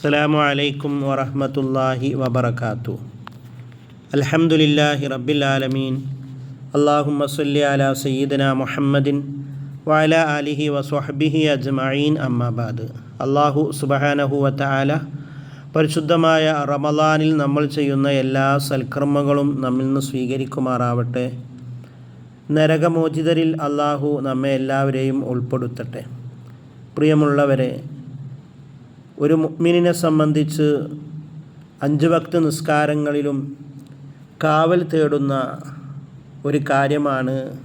അസ്സാം അലൈക്കും വറഹമത്തല്ലാഹി വബർക്കാത്തു അൽഹംദുലില്ലാഹി റബ്ബിൽ ആലമീൻ. അള്ളാഹുമ്മ സല്ലി അല സയ്യിദന മുഹമ്മദിൻ വഅല ആലിഹി വസ്വഹബിഹി അജ്മഈൻ. അമ്മാബാദ് അള്ളാഹു സുബഹാനഹു വതആല പരിശുദ്ധമായ റമലാനിൽ നമ്മൾ ചെയ്യുന്ന എല്ലാ സൽക്കർമ്മങ്ങളും നമ്മിൽ നിന്ന് സ്വീകരിക്കുമാറാവട്ടെ. നരകമോചിതരിൽ അള്ളാഹു നമ്മെ എല്ലാവരെയും ഉൾപ്പെടുത്തട്ടെ. പ്രിയമുള്ളവരെ ഒരു മുഗ്മിനെ സംബന്ധിച്ച് അഞ്ച് ഭക്ത നിസ്കാരങ്ങളിലും കാവൽ തേടുന്ന ഒരു കാര്യമാണ്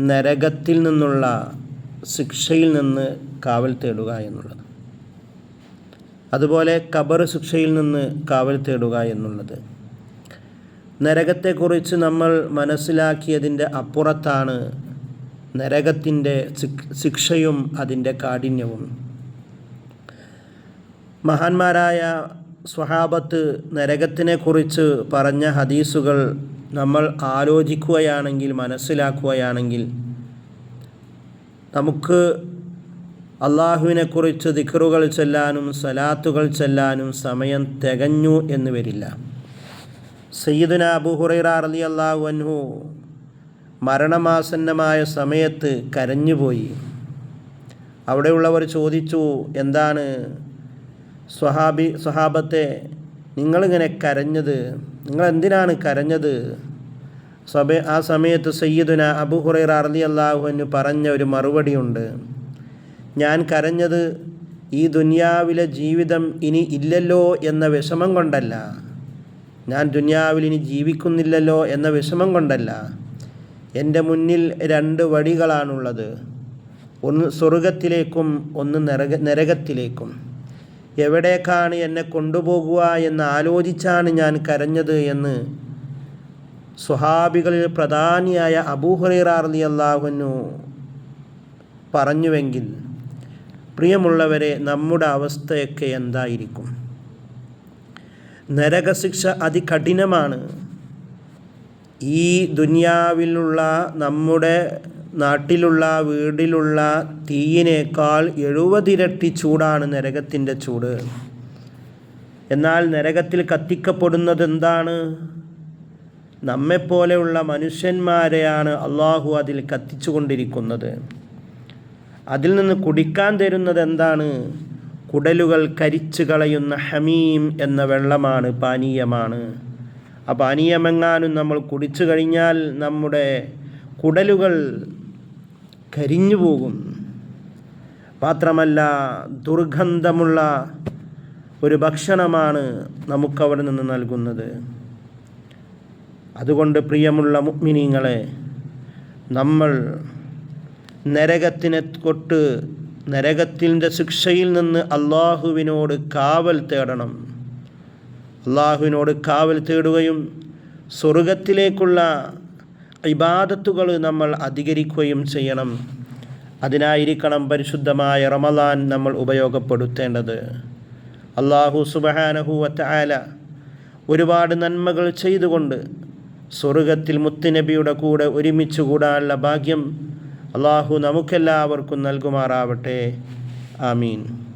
നരകത്തിൽ നിന്നുള്ള ശിക്ഷയിൽ നിന്ന് കാവൽ തേടുക എന്നുള്ളത്. അതുപോലെ കബർ ശിക്ഷയിൽ നിന്ന് കാവൽ തേടുക എന്നുള്ളത്. നരകത്തെക്കുറിച്ച് നമ്മൾ മനസ്സിലാക്കിയതിന്റെ അപ്പുറത്താണ് നരകത്തിന്റെ ശിക്ഷയും അതിന്റെ കാഠിന്യവും. മഹാന്മാരായ സ്വഹാബത്ത് നരകത്തിനെക്കുറിച്ച് പറഞ്ഞ ഹദീസുകൾ നമ്മൾ ആലോചിക്കുകയാണെങ്കിൽ മനസ്സിലാക്കുകയാണെങ്കിൽ നമുക്ക് അള്ളാഹുവിനെക്കുറിച്ച് ദിക്കറുകൾ ചെല്ലാനും സലാത്തുകൾ ചെല്ലാനും സമയം തികഞ്ഞു എന്ന് വരില്ല. സയ്യിദുന അബുഹുറൈറ അലി അള്ളാഹു അൻഹു മരണമാസന്നമായ സമയത്ത് കരഞ്ഞുപോയി. അവിടെയുള്ളവർ ചോദിച്ചു എന്താണ് സ്വഹാബി സ്വഹാബത്തെ നിങ്ങളിങ്ങനെ കരഞ്ഞത് നിങ്ങൾ എന്തിനാണ് കരഞ്ഞത്? സബ ആ സമയത്ത് സയ്യിദുന അബു ഹുറൈർ അറലി അള്ളാഹുവിന് പറഞ്ഞ ഒരു മറുപടിയുണ്ട് ഞാൻ കരഞ്ഞത് ഈ ദുനിയാവിലെ ജീവിതം ഇനി ഇല്ലല്ലോ എന്ന വിഷമം കൊണ്ടല്ല. ഞാൻ ദുനിയാവിൽ ഇനി ജീവിക്കുന്നില്ലല്ലോ എന്ന വിഷമം കൊണ്ടല്ല. എന്റെ മുന്നിൽ രണ്ട് വഴികളാണുള്ളത്. ഒന്ന് സ്വർഗത്തിലേക്കും ഒന്ന് നരക നരകത്തിലേക്കും. എവിടേക്കാണ് എന്നെ കൊണ്ടുപോകുക എന്ന് ആലോചിച്ചാണ് ഞാൻ കരഞ്ഞത് എന്ന് സ്വഹാബികളിൽ പ്രധാനിയായ അബൂഹുറൈറാർലി അള്ളാഹുനു പറഞ്ഞുവെങ്കിൽ പ്രിയമുള്ളവരെ നമ്മുടെ അവസ്ഥയൊക്കെ എന്തായിരിക്കും? നരകശിക്ഷ അതികഠിനമാണ്. ഈ ദുനിയാവിലുള്ള നമ്മുടെ നാട്ടിലുള്ള വീടിലുള്ള തീയിനേക്കാൾ എഴുപതിരട്ടി ചൂടാണ് നരകത്തിന്റെ ചൂട്. എന്നാൽ നരകത്തിൽ കത്തിക്കപ്പെടുന്നത് എന്താണ്? നമ്മെപ്പോലെയുള്ള മനുഷ്യന്മാരെയാണ് അള്ളാഹു അതിൽ കത്തിച്ചുകൊണ്ടിരിക്കുന്നത്. അതിൽ നിന്ന് കുടിക്കാൻ തരുന്നത് എന്താണ്? കുടലുകൾ കരിച്ചു കളയുന്ന ഹമീം എന്ന വെള്ളമാണ് പാനീയമാണ്. ആ പാനീയമെങ്ങാനും നമ്മൾ കുടിച്ചു കഴിഞ്ഞാൽ നമ്മുടെ കുടലുകൾ കരിഞ്ഞു പോകും മാത്രമല്ല ദുർഗന്ധമുള്ള ഒരു ഭക്ഷണമാണ് നമുക്കവിടെ നിന്ന് നൽകുന്നത്. അതുകൊണ്ട് പ്രിയമുള്ള മുഗ്മിനീങ്ങളെ നമ്മൾ നരകത്തിനെ കൊട്ട് നരകത്തിന്റെ ശിക്ഷയിൽ നിന്ന് അള്ളാഹുവിനോട് കാവൽ തേടണം. അള്ളാഹുവിനോട് കാവൽ തേടുകയും സ്വർഗത്തിലേക്കുള്ള ഇബാദത്തുകൾ നമ്മൾ അധികരിക്കുകയും ചെയ്യണം. അതിനായിരിക്കണം പരിശുദ്ധമായ റമലാൻ നമ്മൾ ഉപയോഗപ്പെടുത്തേണ്ടത്. അള്ളാഹു സുബഹാനഹുവത്ത ആല ഒരുപാട് നന്മകൾ ചെയ്തുകൊണ്ട് സ്വർഗത്തിൽ മുത്തുനബിയുടെ കൂടെ ഒരുമിച്ച് കൂടാനുള്ള ഭാഗ്യം അള്ളാഹു നമുക്കെല്ലാവർക്കും നൽകുമാറാവട്ടെ. ആമീൻ.